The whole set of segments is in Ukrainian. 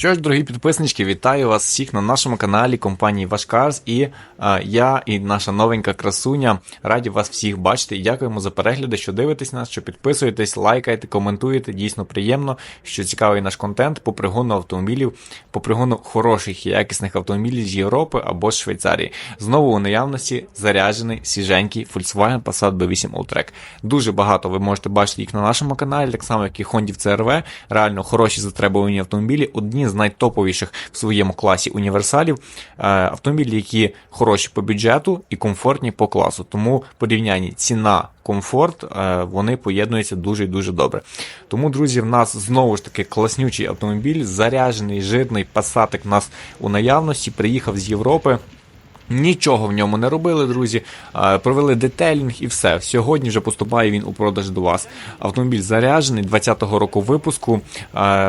Що ж, дорогі підписнички, вітаю вас всіх на нашому каналі компанії Вашкарс. І е, я і наша новенька красуня раді вас всіх бачити. Дякуємо за перегляди, що дивитесь нас, що підписуєтесь, лайкаєте, коментуєте. Дійсно приємно, що цікавий наш контент по пригону автомобілів, по пригону хороших і якісних автомобілів з Європи або з Швейцарії. Знову у наявності заряджений свіженький Volkswagen Passat B8 Alltrack. Дуже багато ви можете бачити їх на нашому каналі, так само як і Honda CRV. Реально хороші затребувані автомобілі. Одні з найтоповіших в своєму класі універсалів. Е, Автомобілі, які хороші по бюджету і комфортні по класу. Тому порівнянні ціна. Комфорт, е, вони поєднуються дуже і дуже добре. Тому, друзі, в нас знову ж таки класнючий автомобіль, заряджений, жирний пасатик у нас у наявності, приїхав з Європи. Нічого в ньому не робили, друзі. Провели детейлінг і все. Сьогодні вже поступає він у продаж до вас. Автомобіль заряджений 20-го року випуску.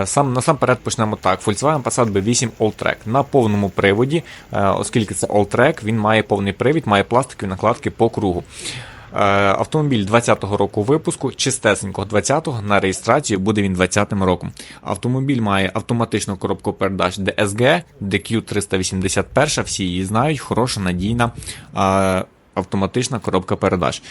Сам насамперед почнемо так. Volkswagen Passat B8 Alltrack на повному приводі, оскільки це Alltrack, він має повний привід, має пластикові накладки по кругу. Е, Автомобіль 20-го року випуску, чистесенького 20-го, на реєстрацію буде він 20-м роком. Автомобіль має автоматичну коробку передач DSG, DQ381, всі її знають, хороша, надійна е, автоматична коробка передач.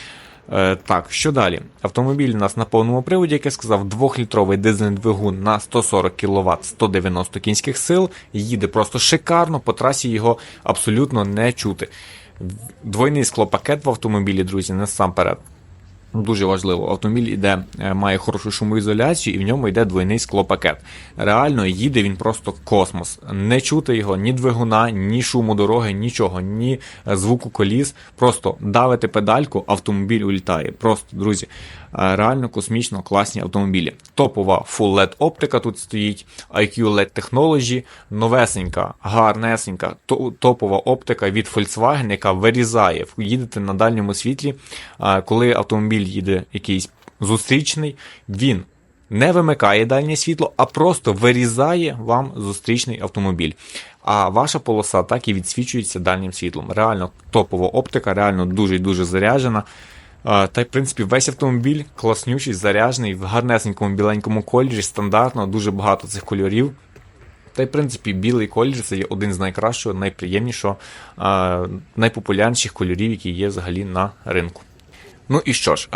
Е, Так, що далі? Автомобіль у нас на повному приводі, як я сказав, 2-літровий дизельний двигун на 140 кВт 190 кінських сил. Їде просто шикарно, по трасі його абсолютно не чути. Двойний склопакет в автомобілі, друзі, насамперед. Дуже важливо, автомобіль іде, е, має хорошу шумоізоляцію і в ньому йде двойний склопакет. Реально їде він просто космос. Не чути його ні двигуна, ні шуму дороги, нічого, ні е, звуку коліс. Просто давите педальку, автомобіль улітає. Просто, друзі, реально космічно класні автомобілі. Топова Full LED оптика тут стоїть, IQ LED Technology, новесенька, гарнесенька, топова оптика від Volkswagen, яка вирізає. Їдете на дальньому світлі, коли автомобіль їде якийсь зустрічний, він не вимикає дальнє світло, а просто вирізає вам зустрічний автомобіль. А ваша полоса так і відсвічується дальнім світлом. Реально топова оптика, реально дуже дуже заряджена. Та й, в принципі, весь автомобіль класнючий, заряджений, в гарнесенькому біленькому кольорі, стандартно, дуже багато цих кольорів. Та й, в принципі, білий колір це є один з найкращого, найприємнішого, найпопулярніших кольорів, які є взагалі на ринку. Ну і що ж,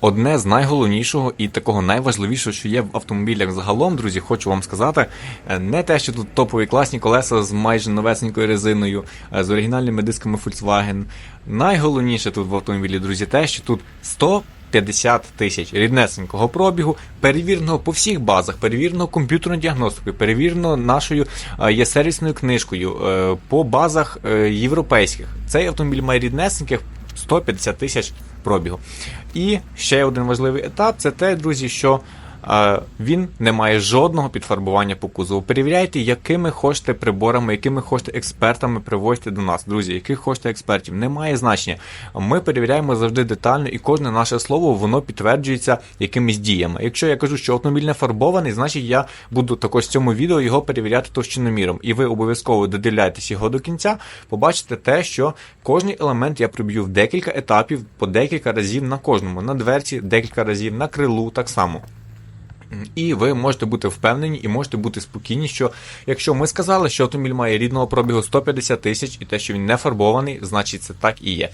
одне з найголовнішого і такого найважливішого, що є в автомобілях загалом, друзі, хочу вам сказати, е, не те, що тут топові класні колеса з майже новесенькою резиною, е, з оригінальними дисками Volkswagen. Найголовніше тут в автомобілі, друзі, те, що тут 150 тисяч ріднесенького пробігу, перевіреного по всіх базах, перевіреного комп'ютерною діагностикою, перевіреного нашою е, є сервісною книжкою по базах європейських. Цей автомобіль має ріднесеньких 150 тисяч пробігу. І ще один важливий етап це те, друзі, що він не має жодного підфарбування по кузову. Перевіряйте, якими хочете приборами, якими хочете експертами привозьте до нас, друзі, яких хочете експертів. Немає значення. Ми перевіряємо завжди детально, і кожне наше слово воно підтверджується якимись діями. Якщо я кажу, що автомобіль не фарбований, значить я буду також в цьому відео його перевіряти товщиноміром. І ви обов'язково додивляйтесь його до кінця, побачите те, що кожний елемент я проб'ю в декілька етапів, по декілька разів на кожному, на дверці, декілька разів, на крилу так само. І ви можете бути впевнені і можете бути спокійні, що якщо ми сказали, що автомобіль має рідного пробігу 150 тисяч і те, що він не фарбований, значить це так і є.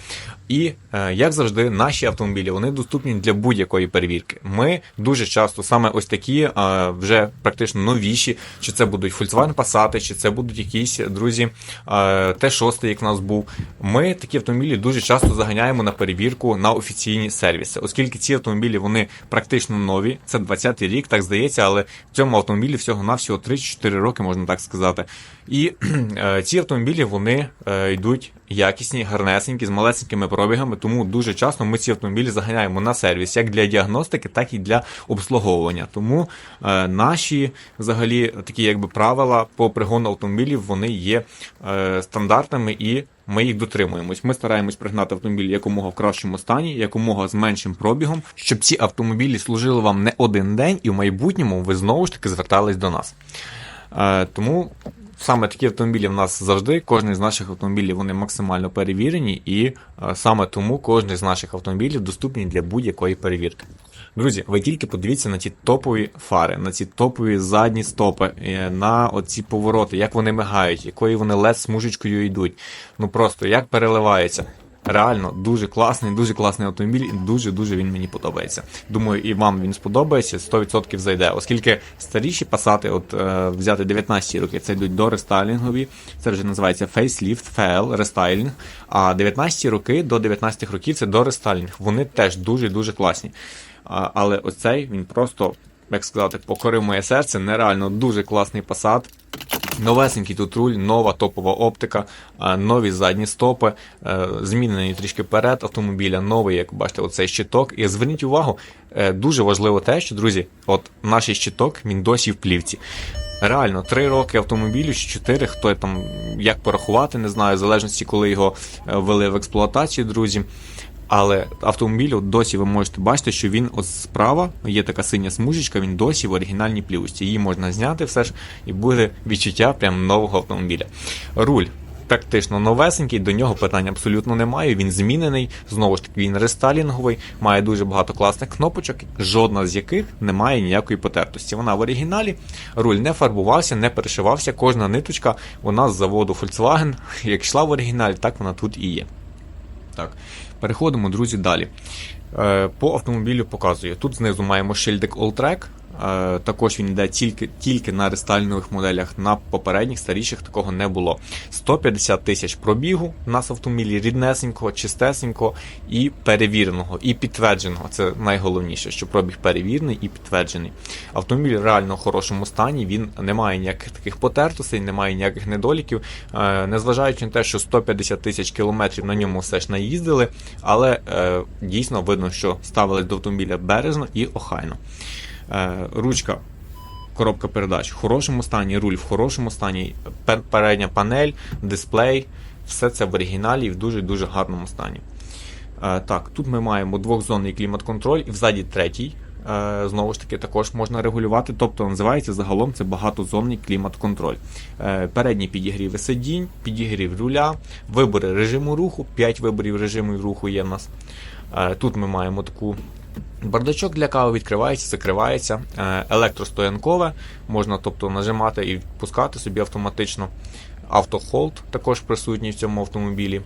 І е, як завжди, наші автомобілі вони доступні для будь-якої перевірки. Ми дуже часто саме ось такі е, вже практично новіші, чи це будуть Volkswagen Passat, чи це будуть якісь друзі е, Т6, як в нас був. Ми такі автомобілі дуже часто заганяємо на перевірку на офіційні сервіси, оскільки ці автомобілі вони практично нові. Це 20-й рік, так здається, але в цьому автомобілі всього-навсього 3-4 роки, можна так сказати. І е, ці автомобілі вони е, йдуть якісні, гарнесенькі, з малесенькими пробігами, тому дуже часто ми ці автомобілі заганяємо на сервіс як для діагностики, так і для обслуговування. Тому е, наші взагалі такі якби правила по пригону автомобілів вони є стандартними і ми їх дотримуємось. Ми стараємось пригнати автомобіль якомога в кращому стані, якомога з меншим пробігом, щоб ці автомобілі служили вам не один день, і в майбутньому ви знову ж таки звертались до нас. Е, тому саме такі автомобілі в нас завжди. Кожен з наших автомобілів вони максимально перевірені, і е, саме тому кожен з наших автомобілів доступний для будь-якої перевірки. Друзі, ви тільки подивіться на ці топові фари, на ці топові задні стопи, е, на оці повороти, як вони мигають, якою вони лед смужечкою йдуть. Ну просто як переливається. Реально дуже класний, дуже класний автомобіль, і дуже-дуже він мені подобається. Думаю, і вам він сподобається, 100% зайде. Оскільки старіші пасати, от е, взяти 19 роки, це йдуть до рестайлінгові, це вже називається Facelift, FL, рестайлінг. А 19 роки до 19 років це до рестайлінг. Вони теж дуже-дуже класні. А, але оцей він просто, як сказати, покорив моє серце. Нереально дуже класний пасат. Новесенький тут руль, нова топова оптика, нові задні стопи, е, змінений трішки перед автомобіля, новий, як бачите, оцей щиток. І зверніть увагу, е, дуже важливо те, що, друзі, от наш щиток, він досі в плівці. Реально, 3 роки автомобілю, чи 4, хто там як порахувати, не знаю, в залежності, коли його е, ввели в експлуатацію, друзі. Але автомобіль досі ви можете бачити, що він от справа є така синя смужечка, він досі в оригінальній плівості. Її можна зняти все ж, і буде відчуття прям нового автомобіля. Руль. Практично новесенький, до нього питань абсолютно немає. Він змінений. Знову ж таки, він рестайлінговий, має дуже багато класних кнопочок, жодна з яких не має ніякої потертості. Вона в оригіналі, руль не фарбувався, не перешивався. Кожна ниточка вона з заводу Volkswagen, як йшла в оригіналі, так вона тут і є. Так, переходимо, друзі, далі. Е, По автомобілю показує. Тут знизу маємо шильдик Alltrack. Е, Також він йде тільки тільки на рестайлінгових моделях. На попередніх старіших такого не було. 150 тисяч пробігу у нас в автомобілі ріднесенького, чистесенького і перевіреного, і підтвердженого. Це найголовніше, що пробіг перевірений і підтверджений. Автомобіль реально в хорошому стані. Він не має ніяких таких потертостей, не має ніяких недоліків. Е, Незважаючи на те, що 150 тисяч кілометрів на ньому все ж наїздили, але е, дійсно видно, що ставили до автомобіля бережно і охайно. Е, ручка, коробка передач в хорошому стані, руль в хорошому стані, передня панель, дисплей, все це в оригіналі і в дуже-дуже гарному стані. Е, Так, тут ми маємо двохзонний клімат-контроль і взаді третій. Е, Знову ж таки, також можна регулювати, тобто називається загалом це багатозонний клімат-контроль. Передні підігріви сидінь, підігрів руля, вибори режиму руху, 5 виборів режиму руху є в нас. Тут ми маємо таку Бардачок для кави відкривається, закривається. Е, Електростоянкове, можна тобто нажимати і відпускати собі автоматично. Автохолд також присутній в цьому автомобілі.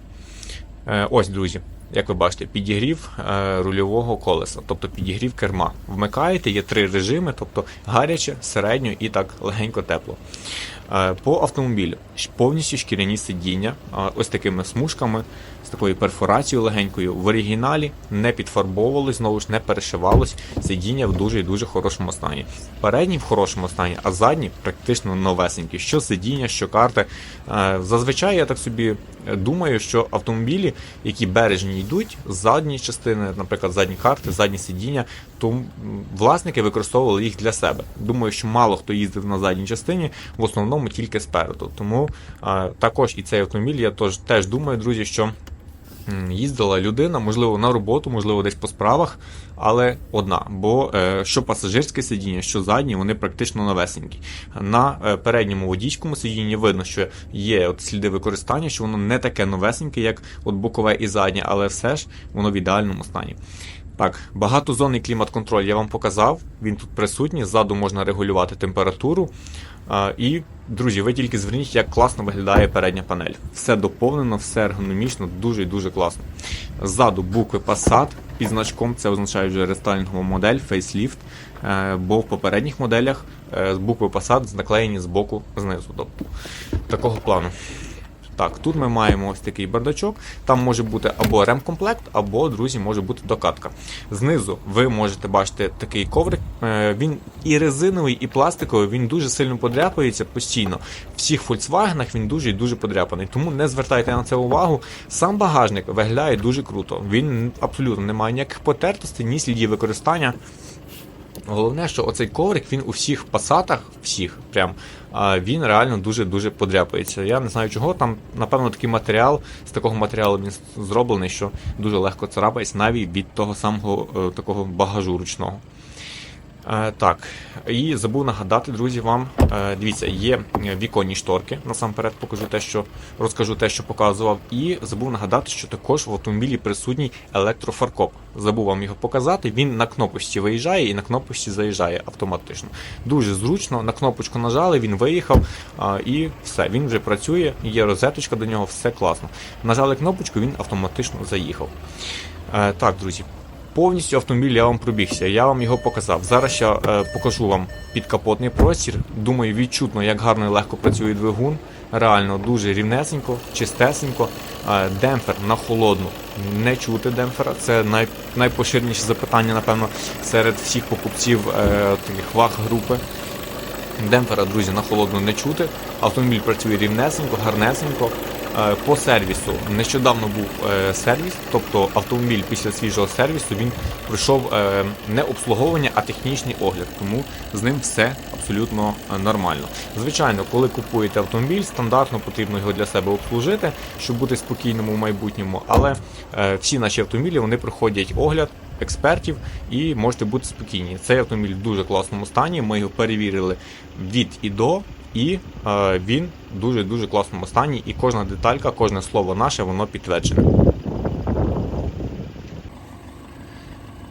Е, Ось, друзі, як ви бачите, підігрів е, рульового колеса, тобто підігрів керма. Вмикаєте, є три режими, тобто гаряче, середньо і так легенько тепло. По автомобілю повністю шкіряні сидіння, ось такими смужками, такою перфорацією легенькою. В оригіналі не підфарбовувалось, знову ж не перешивалось. Сидіння в дуже і дуже хорошому стані. Передні в хорошому стані, а задні практично новесенькі. Що сидіння, що карти. Е, Зазвичай я так собі е, думаю, що автомобілі, які бережні йдуть, задні частини, наприклад, задні карти, задні сидіння, то власники використовували їх для себе. Думаю, що мало хто їздив на задній частині, в основному тільки спереду. Тому е, також і цей автомобіль, я тож, теж думаю, друзі, що їздила людина, можливо, на роботу, можливо, десь по справах, але одна. Бо е, що пасажирське сидіння, що заднє, вони практично новесенькі. На е, передньому водійському сидінні видно, що є от сліди використання, що воно не таке новесеньке, як от бокове і заднє, але все ж воно в ідеальному стані. Так, багатозонний клімат-контроль я вам показав. Він тут присутній. Ззаду можна регулювати температуру. І, друзі, ви тільки зверніть, як класно виглядає передня панель. Все доповнено, все ергономічно, дуже і дуже класно. Ззаду букви Passat під значком, це означає вже рестайлінгова модель, фейсліфт. Е, бо в попередніх моделях е, букви Passat наклеєні з боку знизу. Тобто такого плану. Так, тут ми маємо ось такий бардачок. Там може бути або ремкомплект, або, друзі, може бути докатка. Знизу ви можете бачити такий коврик. Е, Він і резиновий, і пластиковий, він дуже сильно подряпується постійно. В всіх Volkswagen він дуже і дуже подряпаний. Тому не звертайте на це увагу. Сам багажник виглядає дуже круто. Він абсолютно не має ніяких потертостей, ні слідів використання. Головне, що оцей коврик він у всіх пасатах, всіх прям, він реально дуже-дуже подряпається. Я не знаю чого. Там, напевно, такий матеріал, з такого матеріалу він зроблений, що дуже легко царапається навіть від того самого е, такого багажу ручного. Е, так, і забув нагадати, друзі, вам. Е, дивіться, є віконні шторки. Насамперед покажу те, що розкажу те, що показував. І забув нагадати, що також в автомобілі присутній електрофаркоп. Забув вам його показати. Він на кнопочці виїжджає і на кнопочці заїжджає автоматично. Дуже зручно. На кнопочку нажали, він виїхав а, і все. Він вже працює. Є розеточка до нього, все класно. Нажали кнопочку, він автоматично заїхав. Е, так, друзі. Повністю автомобіль я вам пробігся, я вам його показав. Зараз я е, покажу вам підкапотний простір. Думаю, відчутно, як гарно і легко працює двигун. Реально дуже рівнесенько, чистесенько. Е, демпфер на холодну. Не чути демпфера. Це най, найпоширеніше запитання, напевно, серед всіх покупців е, таких ваг групи. Демпфера, друзі, на холодну не чути. Автомобіль працює рівнесенько, гарнесенько. Е, По сервісу. Нещодавно був е, сервіс, тобто автомобіль після свіжого сервісу він пройшов е, не обслуговування, а технічний огляд, тому з ним все абсолютно нормально. Звичайно, коли купуєте автомобіль, стандартно потрібно його для себе обслужити, щоб бути спокійним у майбутньому. Але е, всі наші автомобілі вони проходять огляд експертів і можете бути спокійні. Цей автомобіль в дуже класному стані. Ми його перевірили від і до. І е, він в дуже дуже класному стані, і кожна деталька, кожне слово наше, воно підтверджене.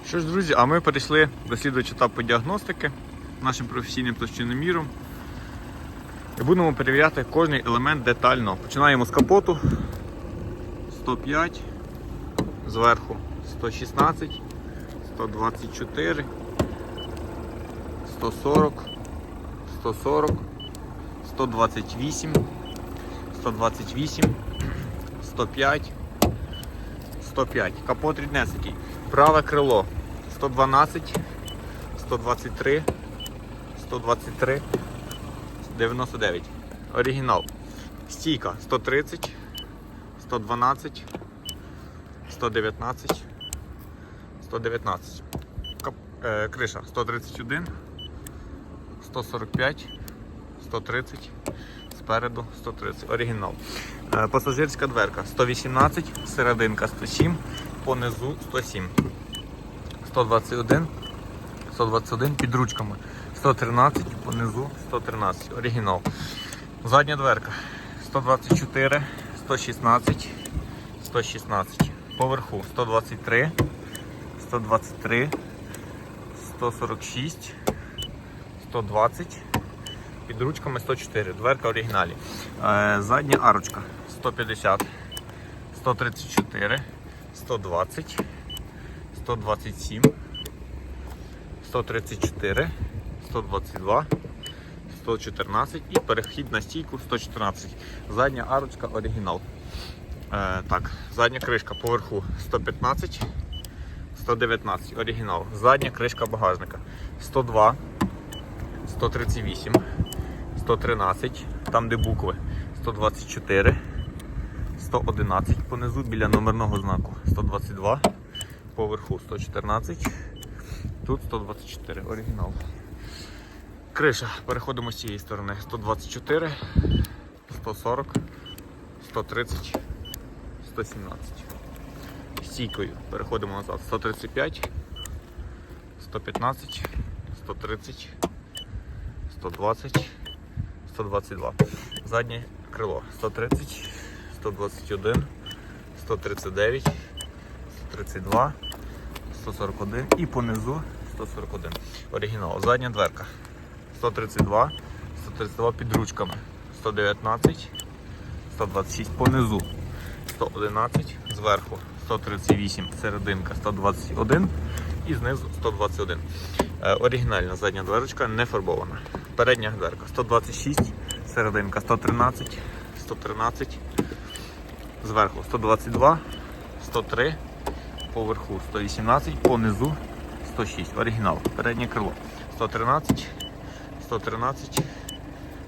Що ж, друзі, а ми перейшли до слідуючого етапу діагностики нашим професійним площиноміром. І будемо перевіряти кожний елемент детально. Починаємо з капоту 105, зверху 116, 124, 140, 140. 128, 128, 105, 105. Капот ріднесенький. Праве крило 112, 123, 123, 99. Оригінал. Стійка 130, 112, 119, 119. Кап... Е, криша 131, 145. 130, спереду 130. Оригінал. Е, Пасажирська дверка 118, серединка 107, понизу 107. 121, 121 під ручками. 113, понизу 113. Оригінал. Задня дверка 124, 116, 116. Поверху 123, 123, 146, 120 під ручками 104, дверка в оригіналі. Е, задня арочка 150, 134, 120, 127, 134, 122, 114 і перехід на стійку 114. Задня арочка оригінал. Е, так, задня кришка поверху 115, 119, оригінал. Задня кришка багажника 102, 138. 113, там де букви 124, 111 понизу біля номерного знаку 122, поверху 114, тут 124, оригінал. Криша, переходимо з цієї сторони 124, 140, 130, 117. Стійкою переходимо назад 135, 115, 130, 120. 122. Заднє крило 130, 121, 139, 132, 141 і понизу 141. Оригінал. Задня дверка 132, 132 під ручками, 119, 126 понизу, 111, зверху 138, серединка 121 і знизу 121. Е, Оригінальна задня дверочка не фарбована. Передня дверка 126, серединка 113, 113, зверху 122, 103, поверху 118, понизу 106. Оригінал. Переднє крило 113, 113,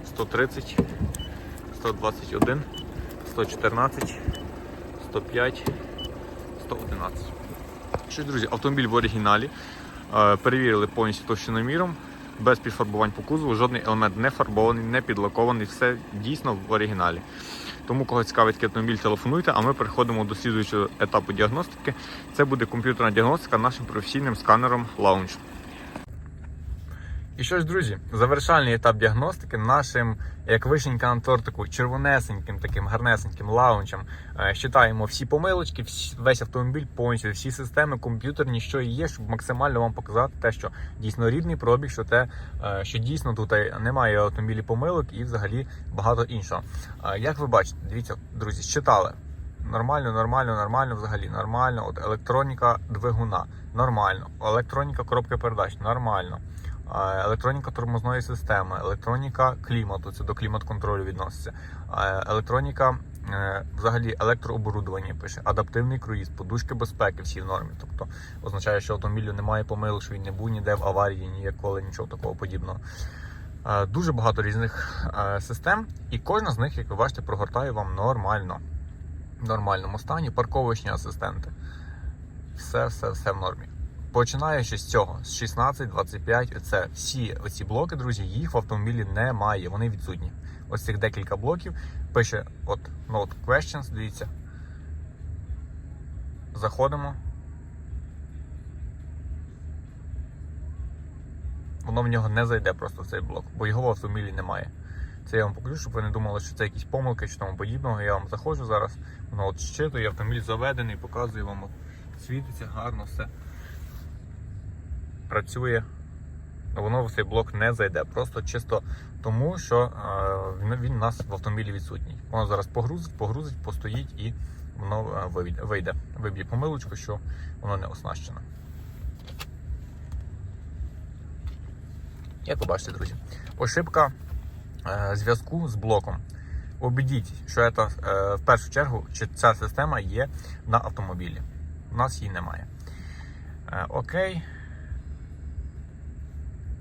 130, 121, 114, 105, 111. Що, друзі, автомобіль в оригіналі. Е, Перевірили повністю товщиноміром, без підфарбувань по кузову, жодний елемент не фарбований, не підлакований, все дійсно в оригіналі. Тому, кого цікавить такий автомобіль, телефонуйте, а ми переходимо до слідуючого етапу діагностики. Це буде комп'ютерна діагностика нашим професійним сканером Launch. І що ж, друзі, завершальний етап діагностики нашим, як вишенька на тортику, червонесеньким, таким гарнесеньким лаунчем. Е, Щитаємо всі помилочки, весь автомобіль, повністю всі системи, комп'ютерні, що і є, щоб максимально вам показати те, що дійсно рідний пробіг, що те, е, що дійсно тут немає автомобілі помилок і взагалі багато іншого. Е, Як ви бачите, дивіться, друзі, щитали. Нормально, нормально, нормально, взагалі нормально. От електроніка двигуна, нормально. Електроніка коробки передач, нормально. Електроніка тормозної системи, електроніка клімату, це до клімат-контролю відноситься. Електроніка е, взагалі електрооборудування пише, адаптивний круїз, подушки безпеки всі в нормі. Тобто означає, що автомобілю немає помилок, що він не був ніде в аварії, ніяколи, нічого такого подібного. Е, Дуже багато різних е, систем, і кожна з них, як ви бачите, прогортає вам нормально. В нормальному стані, парковочні асистенти. Все, все, все в нормі. Починаючи з цього, з 16, 25, це всі оці блоки, друзі, їх в автомобілі немає, вони відсутні. Ось цих декілька блоків пише от Note Questions, дивіться. Заходимо. Воно в нього не зайде просто в цей блок, бо його в автомобілі немає. Це я вам покажу, щоб ви не думали, що це якісь помилки чи тому подібного. Я вам заходжу зараз, воно от щитує, автомобіль заведений, показує вам, от, світиться гарно все. Працює. Воно в цей блок не зайде. Просто чисто тому, що е, він, у нас в автомобілі відсутній. Воно зараз погрузить, погрузить, постоїть і воно е, вийде. Виб'є помилочку, що воно не оснащено. Як ви бачите, друзі, ошибка е, зв'язку з блоком. Обідіть, що це в першу чергу, чи ця система є на автомобілі. У нас її немає. Окей.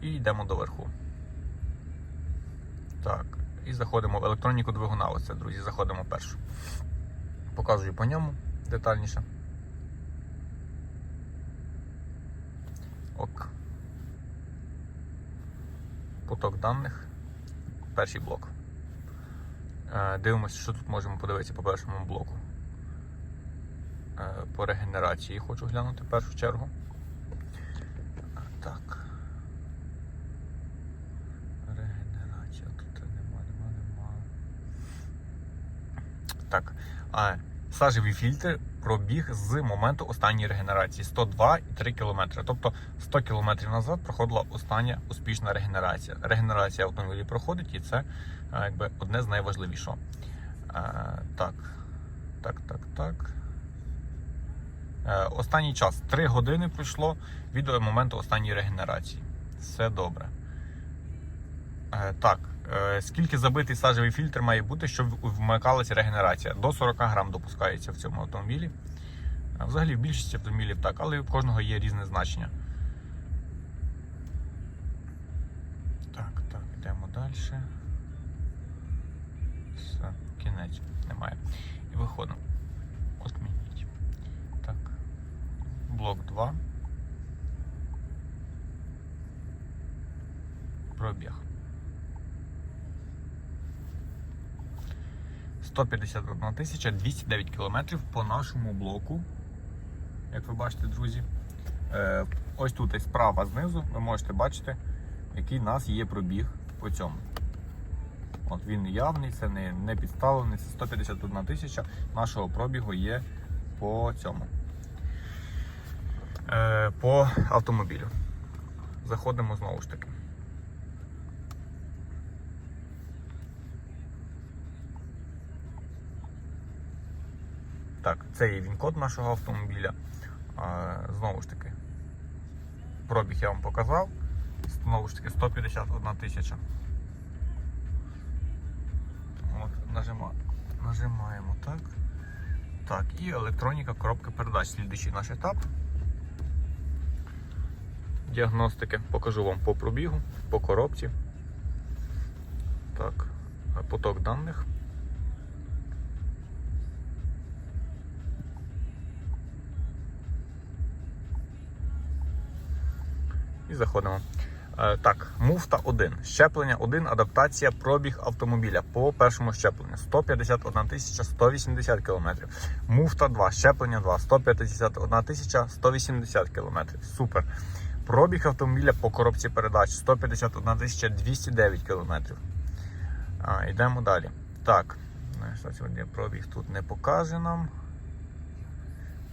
І йдемо до верху. Так. І заходимо в електроніку двигуна. Оце, друзі, заходимо першу. Показую по ньому детальніше. Ок. Поток даних. Перший блок. Е, Дивимося, що тут можемо подивитися по першому блоку. Е, По регенерації хочу глянути в першу чергу. Так. Регенерація. Тут нема, нема, нема. Так. А, сажевий фільтр пробіг з моменту останньої регенерації 102,3 км. Тобто 100 км назад проходила остання успішна регенерація. Регенерація автомобілів проходить, і це якби одне з найважливішого. А, так, так, так, так. Е, Останній час 3 години пройшло від моменту останньої регенерації. Все добре. Е, Так, е, скільки забитий сажевий фільтр має бути, щоб вмикалася регенерація? До 40 грам допускається в цьому автомобілі. Е, Взагалі в більшості автомобілів так, але у кожного є різне значення. Так, так, йдемо далі. Все, кінець немає. І виходимо. Отмініть. Так. Блок 2. Пробіг. 151 тисяча 209 кілометрів по нашому блоку. Як ви бачите, друзі. Е, ось тут ось справа знизу ви можете бачити, який у нас є пробіг по цьому. От він явний, це не, не підставлений, це 151 тисяча нашого пробігу є по цьому. Е, по автомобілю. Заходимо знову ж таки. Так, це є він-код нашого автомобіля. Знову ж таки, пробіг я вам показав. Знову ж таки, 151 тисяча. От, нажима, нажимаємо так. Так, і електроніка коробки передач. Слідуючий наш етап. Діагностики. Покажу вам по пробігу, по коробці. Так, поток даних. І заходимо. Е, Так, муфта 1. Щеплення 1, адаптація, пробіг автомобіля по першому щепленню 151 тисяча 180 км. Муфта 2, щеплення 2, 151 тисяча 180 км. Супер. Пробіг автомобіля по коробці передач 151 209 км. А, йдемо далі. Так, ну, сьогодні пробіг тут не покаже нам.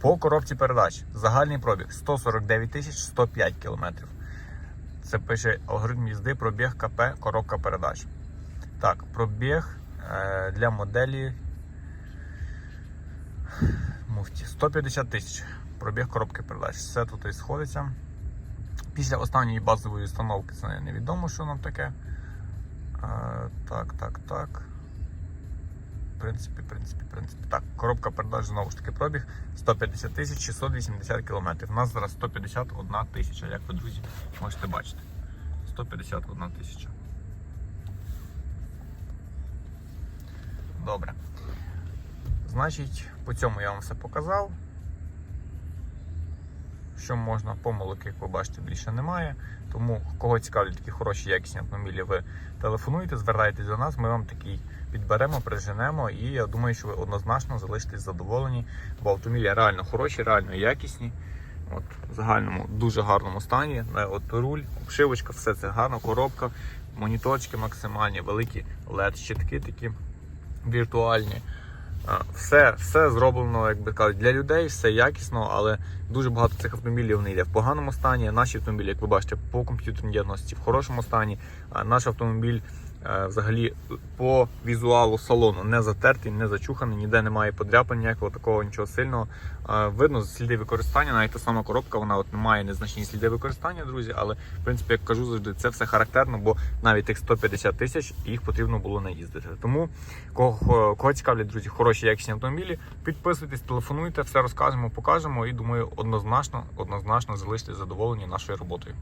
По коробці передач. Загальний пробіг 149 105 км. Це пише алгоритм їзди, пробіг КП, коробка передач. Так, пробіг е, для моделі 150 тисяч. Пробіг коробки передач. Все тут і сходиться. Після останньої базової установки це невідомо, що нам таке. Е, так, так, так. Принципі, принципі, принципі. Так, коробка передач знову ж таки пробіг 150 тисяч 680 кілометрів. У нас зараз 151 тисяча, як ви, друзі, можете бачити. 151 тисяча. Добре. Значить, по цьому я вам все показав. Що можна, помилок, як ви бачите, більше немає. Тому кого цікавлять такі хороші якісні автомобілі, ви телефонуйте, звертайтесь до нас, ми вам такий підберемо, приженемо, і я думаю, що ви однозначно залишитесь задоволені, бо автомобілі реально хороші, реально якісні. От, в загальному дуже гарному стані. От руль, обшивочка, все це гарно, коробка, моніторчики максимальні, великі LED-щитки такі віртуальні. Все, все зроблено, як би кажуть, для людей, все якісно, але дуже багато цих автомобілів вони йде в поганому стані. Наші автомобілі, як ви бачите, по комп'ютерній діагностиці в хорошому стані. Наш автомобіль взагалі по візуалу салону не затертий, не зачуханий, ніде немає подряпань, ніякого такого нічого сильного. Е, Видно сліди використання, навіть та сама коробка, вона от не має незначні сліди використання, друзі. Але в принципі, як кажу завжди, це все характерно, бо навіть тих 150 тисяч їх потрібно було не їздити. Тому кого, кого цікавлять, друзі, хороші якісні автомобілі, підписуйтесь, телефонуйте, все розкажемо, покажемо і думаю, однозначно, однозначно залишитесь задоволені нашою роботою.